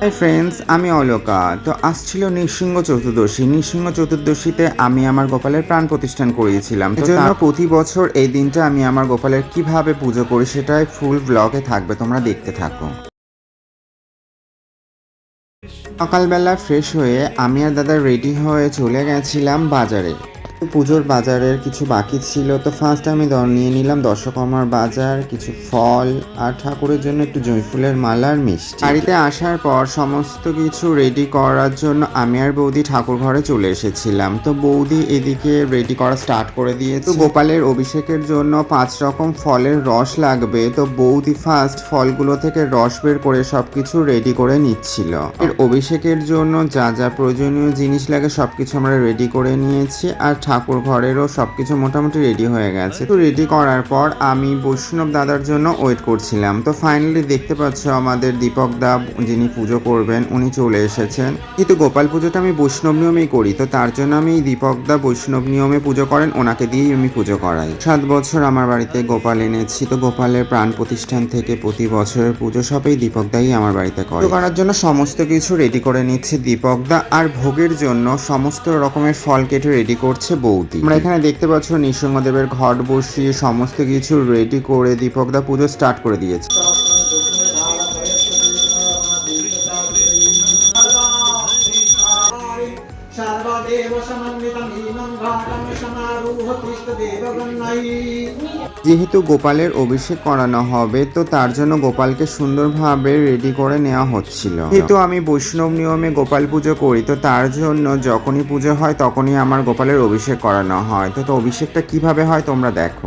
Hi friends আমি অলোকা। তো আসছিল নৃসিংহ চতুর্দশী। নৃসিংহ চতুর্দশীতে আমি আমার গোপালের প্রাণ প্রতিষ্ঠান করিয়েছিলাম। জন্য প্রতি বছর এই দিনটা আমি আমার গোপালের কীভাবে পুজো করি সেটাই ফুল ব্লগে থাকবে তোমরা দেখতে থাকো। সকালবেলা ফ্রেশ হয়ে আমি আর দাদা রেডি হয়ে চলে গেছিলাম বাজারে। পুজোর বাজারের কিছু বাকি ছিল, তো ফার্স্ট আমি নিয়ে নিলাম দশকর্মার বাজার, কিছু ফল আর ঠাকুরের জন্য একটু জয়ফুলের মালা আর মিষ্টি। বাড়িতে আসার পর সমস্ত কিছু রেডি করার জন্য আমি আর বৌদি ঠাকুর ঘরে চলে এসেছিলাম। তো বৌদি এদিকে রেডি করা স্টার্ট করে দিয়েছে। তো গোপালের অভিষেকের জন্য পাঁচ রকম ফলের রস লাগবে, তো বৌদি ফার্স্ট ফলগুলো থেকে রস বের করে সবকিছু রেডি করে নিচ্ছিল। এর অভিষেকের জন্য যা যা প্রয়োজনীয় জিনিস লাগে সবকিছু আমরা রেডি করে নিয়েছি, আর ঠাকুর ঘরেরও সব কিছু মোটামুটি রেডি হয়ে গেছে। তো রেডি করার পর আমি বৈষ্ণব দাদার জন্য ওয়েট করছিলাম। তো ফাইনালি দেখতে পাচ্ছ আমাদের দীপক দা, যিনি পুজো করবেন, উনি চলে এসেছেন। কিন্তু গোপাল পুজোটা আমি বৈষ্ণব নিয়মেই করি, তো তার জন্য আমি দীপক দা বৈষ্ণব নিয়মে পুজো করেন, ওনাকে দিয়েই আমি পুজো করাই। সাত বছর আমার বাড়িতে গোপাল এনেছি, তো গোপালের প্রাণ প্রতিষ্ঠান থেকে প্রতি বছরের পুজো সবই দীপক দাই আমার বাড়িতে করে। করার জন্য সমস্ত কিছু রেডি করে নিচ্ছে দীপক দা, আর ভোগের জন্য সমস্ত রকমের ফল কেটে রেডি করছে বৌদি। আমরা এখানে দেখতে পাচ্ছ নৃসিংহদেবের ঘট বসিয়ে সমস্ত কিছু রেডি করে দীপকদা পুজো স্টার্ট করে দিয়েছে। যেহেতু গোপালের অভিষেক করানো হবে, তো তার জন্য গোপালকে সুন্দরভাবে রেডি করে নেওয়া হচ্ছিল। যেহেতু আমি বৈষ্ণব নিয়মে গোপাল পুজো করি, তো তার জন্য যখনই পুজো হয়, তখনই আমার গোপালের অভিষেক করানো হয়। তো অভিষেকটা কীভাবে হয় তোমরা দেখো।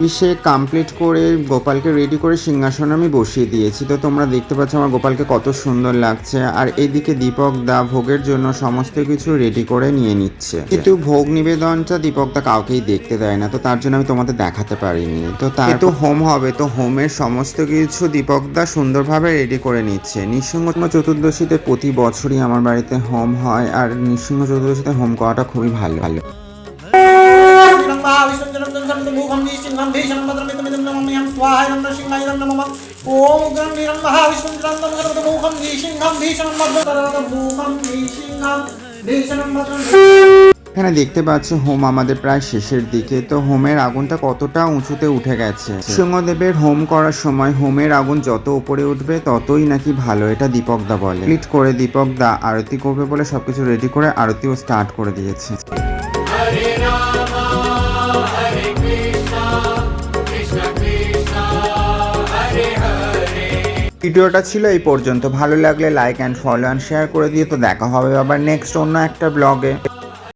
অভিষেক কমপ্লিট করে গোপালকে রেডি করে সিংহাসনে আমি বসিয়ে দিয়েছি। তো তোমরা দেখতে পাচ্ছ আমার গোপালকে কত সুন্দর লাগছে। আর এদিকে দীপক দা ভোগের জন্য সমস্ত কিছু রেডি করে নিয়ে নিচ্ছে। কিন্তু ভোগ নিবেদনটা দীপক দা কাউকেই দেখতে দেয় না। তো তার জন্য আমি তোমাদের দেখাতে পারিনি। তো তার তো হোম হবে। তো হোমের সমস্ত কিছু দীপক দা সুন্দরভাবে রেডি করে নিচ্ছে। নৃসিংহ চতুর্দশীতে প্রতি বছরই আমার বাড়িতে হোম হয়। আর নৃসিংহ চতুর্দশীতে হোম করাটা খুবই ভালো। ভালো ं वा विष्णुजनं सन्तमुखं निसिंहं भीषणं भद्रमिदमिदं नमम्यहं स्वाहायं नरसिंहायं नमः ॐ उग्रं वीरं महाविष्णुजनं सन्तमुखं निसिंहं भीषणं भद्रमुखं निसिंहं भीषणं भद्रं এখানে দেখতে পাচ্ছ হোম আমাদের প্রায় শেষের দিকে তো হোমের আগুনটা কতটা উঁচুতে উঠে গেছে সিংহদেবের হোম করার সময় হোমের আগুন যত উপরে উঠবে ততই নাকি ভালো এটা দীপক দা বলে ক্লিট করে দীপক দা আরতি করবে বলে সবকিছু রেডি করে আরতিও স্টার্ট করে দিয়েছে ভিডিওটা ছিল এই পর্যন্ত। ভালো লাগলে like and follow and share করে দিয়ে তো দেখা হবে আবার নেক্সট অন্য একটা ব্লগে